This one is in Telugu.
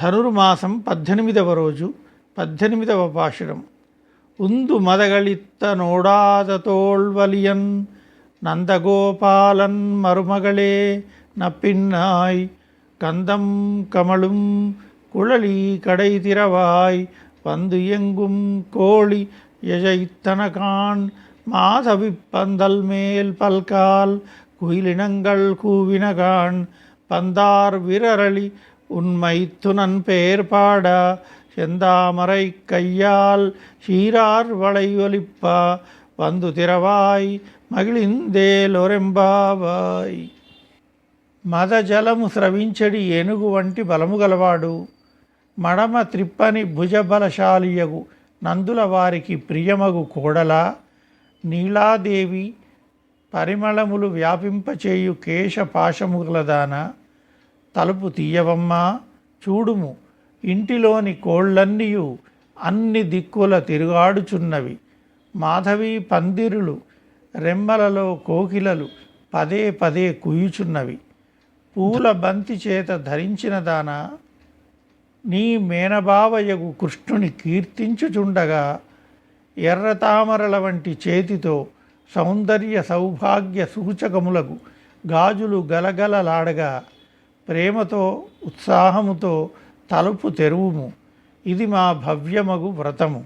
ధనుర్మాసం పద్దెనిమిదవ రోజు పద్దెనిమిదవ పాశురం உந்து மதகளித்த நோடாத தோல்வலியன் நந்தகோபாலன் மருமகளே நப்பின்னாய் கந்தம் கமழும் குழலி கடை திறவாய் வந்து எங்கும் கோழி எஜைத்தனகான் மாதவி பந்தல் மேல் பல்கால் குயிலினங்கள் கூவினகான் பந்தார் விரரளி உண்மை துணன் பேர் பாட செந்தாமரை கையால் சீரார் வளை ஒலிப்ப வந்து திறவாய் మగిలిందేలొరెంబావాయ్ మదజలము స్రవించడి ఏనుగు వంటి బలము గలవాడు మడమ త్రిప్పని భుజబలశాలియగు నందుల వారికి ప్రియమగు కోడల నీలాదేవి పరిమళములు వ్యాపింపచేయు కేశ పాశములదాన తలుపు తీయవమ్మా చూడుము. ఇంటిలోని కోళ్ళన్నీయు అన్ని దిక్కుల తిరుగాడుచున్నవి. మాధవి పందిరులు రెమ్మలలో కోకిలలు పదే పదే కుయుచున్నవి. పూల బంతి చేత ధరించిన దాన నీ మేనబావయగు కృష్ణుని కీర్తించుచుండగా ఎర్రతామరల వంటి చేతితో సౌందర్య సౌభాగ్య సూచకములకు గాజులు గలగలలాడగా ప్రేమతో ఉత్సాహముతో తలుపు తెరువుము. ఇది మా భవ్యమగు వ్రతము.